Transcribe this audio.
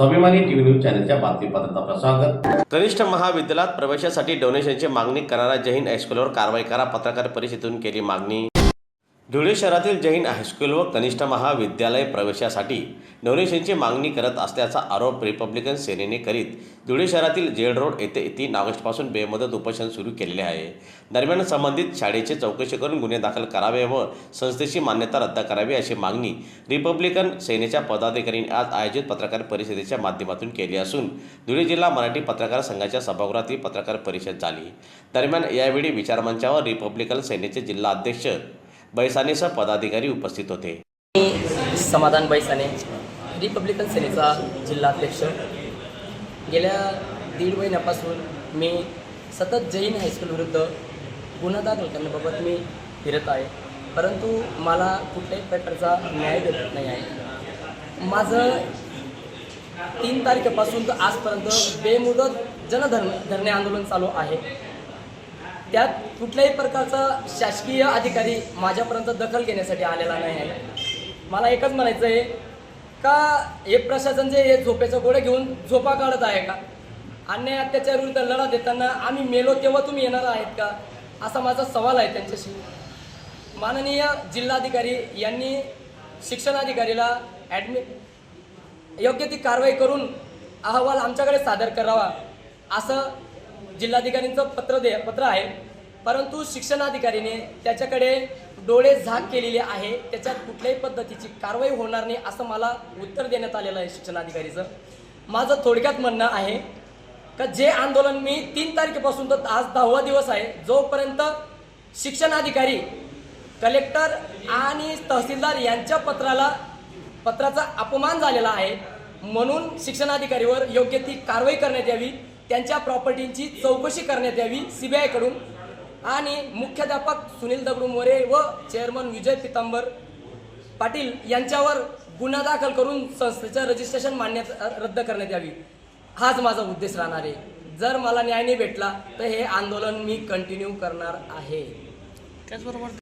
स्वाभिमानी TV news चॅनलच्या बातमीपत्रात आपलं स्वागत. कनिष्ठ महाविद्यालयात प्रवेशासाठी डोनेशनची मागणी करणाऱ्या जैन हायस्कूलवर कारवाई करा पत्रकार परिषदेतून केली मागणी. धुळे शहरातील जैन हायस्कूल व कनिष्ठ महाविद्यालय प्रवेशासाठी डोनेशनची मागणी करत असल्याचा आरोप रिपब्लिकन सेनेने करीत धुळे शहरातील जेड रोड येथे तीन ऑगस्टपासून बेमुदत उपोषण सुरू केलेले आहे. दरम्यान संबंधित शाळेची चौकशी करून गुन्हे दाखल करावे व संस्थेची मान्यता रद्द करावी अशी मागणी रिपब्लिकन सेनेच्या पदाधिकाऱ्यांनी आज आयोजित पत्रकार परिषदेच्या माध्यमातून केली असून धुळे जिल्हा मराठी पत्रकार संघाच्या सभागृहात ही पत्रकार परिषद झाली. दरम्यान यावेळी विचारमंचावर रिपब्लिकन सेनेचे जिल्हा अध्यक्ष बैसानेसह पदाधिकारी उपस्थित होते. मी समाधान बैसाने रिपब्लिकन सेनेचा जिल्हाध्यक्ष. गेल्या दीड महिन्यापासून मी सतत जैन हायस्कूल विरुद्ध गुन्हा दाखल करण्याबाबत मी फिरत आहे. परंतु मला कुठल्याही प्रकारचा न्याय भेटत नाही आहे. माझं तीन तारखेपासून तर आजपर्यंत बेमुदत जनधर्म धरणे आंदोलन चालू आहे. त्यात कुठल्याही प्रकारचा शासकीय अधिकारी माझ्यापर्यंत दखल घेण्यासाठी आलेला नाही आहे. मला एकच म्हणायचं आहे का हे प्रशासन जे हे झोपेचं गोळे घेऊन झोपा काढत आहे का? अन्याय अत्याचार विरुद्ध लढा देताना आम्ही मेलो तेव्हा तुम्ही येणार आहेत का? असा माझा सवाल आहे त्यांच्याशी. माननीय जिल्हाधिकारी यांनी शिक्षणाधिकारीला ॲडमिट योग्य ती कारवाई करून अहवाल आमच्याकडे सादर करावा असं जिल्हाधिकाऱ्यांचं पत्र दे पत्र आहे. परंतु शिक्षणाधिकारीने त्याच्याकडे डोळे झाक केलेले आहे. त्याच्यात कुठल्याही पद्धतीची कारवाई होणार नाही असं मला उत्तर देण्यात आलेलं आहे शिक्षणाधिकारीचं. माझं थोडक्यात म्हणणं आहे का जे आंदोलन मी तीन तारखेपासून तर आज दहावा दिवस आहे जोपर्यंत शिक्षणाधिकारी कलेक्टर आणि तहसीलदार यांच्या पत्राला पत्राचा अपमान झालेला आहे म्हणून शिक्षणाधिकारीवर योग्य ती कारवाई करण्यात यावी. त्यांच्या प्रॉपर्टींची चौकशी करण्यात यावी सीबीआयकडून. आणि मुख्याध्यापक सुनील दगडू मोरे व चेअरमन विजय पितांबर पाटील यांच्यावर गुन्हा दाखल करून संस्थेचं रजिस्ट्रेशन मांडण्यात रद्द करण्यात यावी. हाच माझा उद्देश राहणार आहे. जर मला न्याय नाही भेटला तर हे आंदोलन मी कंटिन्यू करणार आहे. त्याचबरोबर